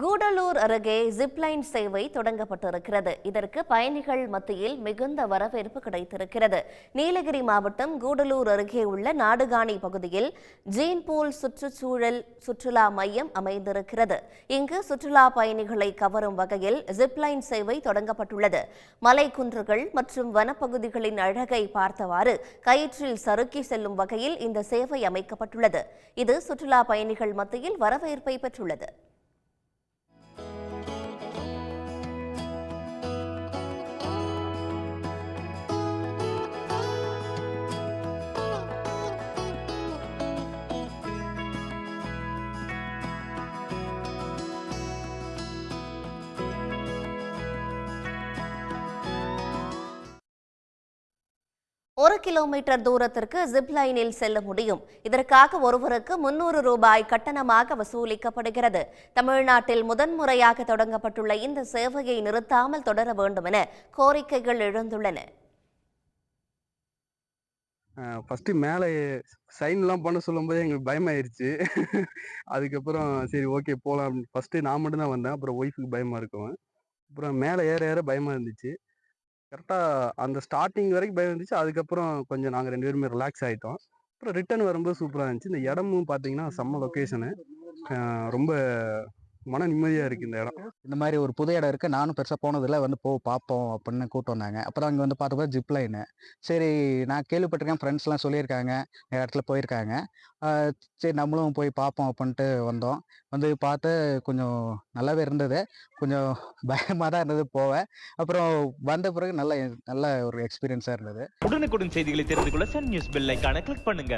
கூடலூர் அருகே ஜிப்லைன் சேவை தொடங்கப்பட்டிருக்கிறது. இதற்கு பயணிகள் மத்தியில் மிகுந்த வரவேற்பு கிடைத்திருக்கிறது. நீலகிரி மாவட்டம் கூடலூர் அருகே உள்ள நாடுகாணி பகுதியில் ஜீன்பூல் சுற்றுச்சூழல் சுற்றுலா மையம் அமைந்திருக்கிறது. இங்கு சுற்றுலா பயணிகளை கவரும் வகையில் ஜிப்லைன் சேவை தொடங்கப்பட்டுள்ளது. மலைக்குன்றுகள் மற்றும் வனப்பகுதிகளின் அழகை பார்த்தவாறு கயிற்றில் சறுக்கி செல்லும் வகையில் இந்த சேவை அமைக்கப்பட்டுள்ளது. இது சுற்றுலா பயணிகள் மத்தியில் வரவேற்பை பெற்றுள்ளது. ஒரு கிலோமீட்டர் தூரத்திற்கு ஜிப் லைனில் செல்ல முடியும். இதற்காக ஒருவருக்கு முன்னூறு ரூபாய் கட்டணமாக வசூலிக்கப்படுகிறது. தமிழ்நாட்டில் முதன்முறையாக தொடங்கப்பட்டுள்ள இந்த சேவையை நிறுத்தாமல் தொடர வேண்டும் என கோரிக்கைகள் எழுந்துள்ளன. ஃபஸ்ட்டு மேலே சைன்லாம் பண்ண சொல்லும்போது எங்களுக்கு பயமாயிருச்சு. அதுக்கப்புறம் சரி ஓகே போகலாம். ஃபஸ்ட்டு நான் மட்டும்தான் வந்தேன். அப்புறம் ஒய்ஃபுக்கு பயமாக இருக்கும். அப்புறம் மேலே ஏற ஏற பயமாக இருந்துச்சு. கரெக்டாக அந்த ஸ்டார்டிங் வரைக்கும் பயம் இருந்துச்சு. அதுக்கப்புறம் கொஞ்சம் நாங்கள் ரெண்டு பேருமே ரிலாக்ஸ் ஆகிட்டோம் அப்புறம் ரிட்டர்ன் வரும்போது சூப்பராக இருந்துச்சு. இந்த இடமும் பார்த்தீங்கன்னா செம்ம லொக்கேஷனு ரொம்ப மன நிம்மதியாக இருக்குது இந்த இடம். இந்த மாதிரி ஒரு புது இடம் இருக்குது நானும் பெருசாக போனதில்லை. வந்து போ பார்ப்போம் அப்படின்னு கூப்பிட்டு வந்தாங்க. அப்புறம் அங்கே வந்து பார்த்தப்ப ஜிப் லைனு. சரி நான் கேள்விப்பட்டிருக்கேன். ஃப்ரெண்ட்ஸ்லாம் சொல்லியிருக்காங்க. நிறைய இடத்துல போயிருக்காங்க. சரி நம்மளும் போய் பார்ப்போம் அப்படின்ட்டு வந்தோம். வந்து பார்த்து கொஞ்சம் நல்லாவே இருந்தது. கொஞ்சம் பயமாக தான் இருந்தது போவேன் அப்புறம் வந்த பிறகு நல்ல நல்ல ஒரு எக்ஸ்பீரியன்ஸாக இருந்தது. உடனுக்குடன் செய்திகளை தெரிந்து கொள்ள சன் நியூஸ் பெல் ஐகானை கிளிக் பண்ணுங்க.